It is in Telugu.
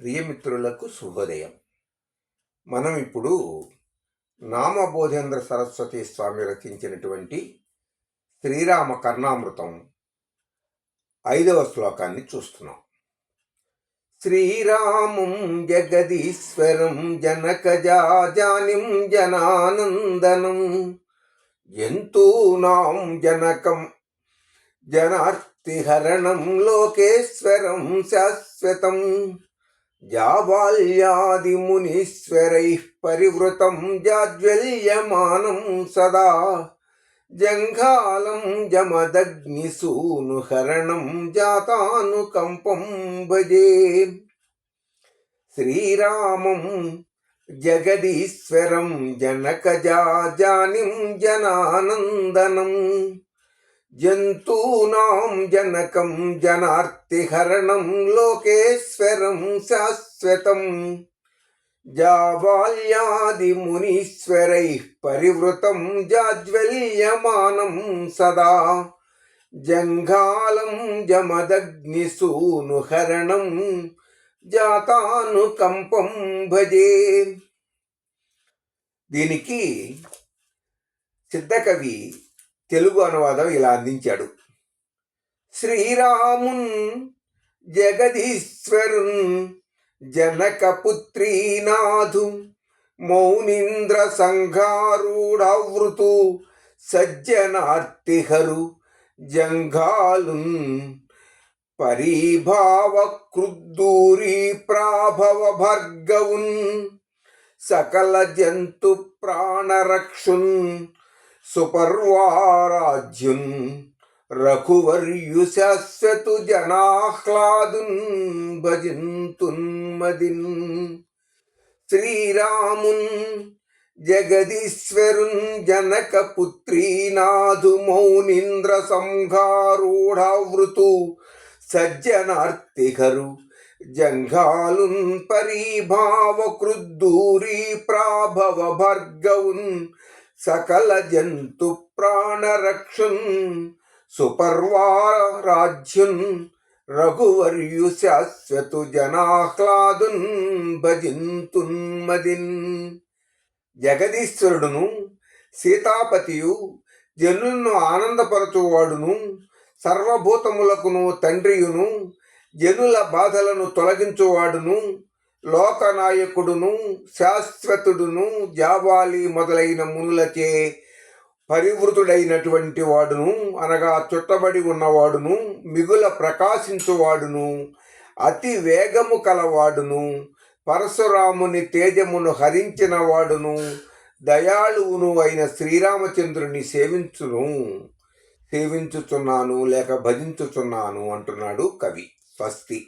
ప్రియమిత్రులకు శుభోదయం. మనం ఇప్పుడు నామబోధేంద్ర సరస్వతి స్వామి రచించినటువంటి శ్రీరామ కర్ణామృతం ఐదవ శ్లోకాన్ని చూస్తున్నాం. శ్రీరామం జగదీశ్వరం జనకజాజానిం జనానందనం జంతూనాం జనకం జనార్తిహరణం లోకేశ్వరం శాశ్వతం జాబాల్యాదిమునీశ్వరైः పరివృతం జాజ్వల్యమానం సదా. జంఘాలం జమదగ్నిసూనుహరణం జాతానుకంపం భజే. శ్రీరామం జగదీశ్వరం జనకజాజానిం జనానందనం. జంతూనాం జనకం జనార్తిహరణం లోకేశ్వరం శాశ్వతం. జాబాల్యాదిమునీశ్వరైः పరివృతం జాజ్వల్యమానం సదా. జంఘాలం జమదగ్నిసూనుహరణం జాతానుకంపం భజే. దీనికి సిద్ధకవి తెలుగు అనువాదం ఇలా అందించాడు. శ్రీరామున్ జగదీశ్వరున్ జనకపుత్రీనాథు మౌనీంద్ర సంఘారూఢవృతు సజ్జనార్తిహరు జంఘాలున్ పరీభావ క్రుద్దూరీ ప్రాభవ భర్గవున్ సకల జంతు ప్రాణరక్షున్ సుపర్వారాజ్యున్ రఘువర్యు శాశ్వతు జనాహ్లాదున్ భజింతున్మదిన్ శ్రీరామున్ జగదీశ్వరున్ జనక పుత్రీనాథు మౌనీంద్ర సంఘారూఢావృతు సజ్జనార్తిహరు జంఘాలున్ పరీభావ క్రుద్దూరీ ప్రాభవ భర్గవున్ సకల జంతు ప్రాణరక్షున్ సుపర్వారాజ్యున్ రఘువర్యు శాశ్వతు జనాహ్లాదున్ భజింతున్మదిన్ జగదీశ్వరుడును సీతాపతియు జనులను ఆనందపరచువాడును సర్వభూతములకును తండ్రియును జనుల బాధలను తొలగించువాడును లోకనాయకుడును శాశ్వతుడును జావాలి మొదలైన మునులచే పరివృతుడైనటువంటి వాడును అనగా చుట్టబడి ఉన్నవాడును మిగుల ప్రకాశించువాడును అతి వేగము కలవాడును పరశురాముని తేజమును హరించిన వాడును దయాళువును అయిన శ్రీరామచంద్రుని సేవించును సేవించుచున్నాను లేక భజించుచున్నాను అంటున్నాడు కవి స్వస్తి.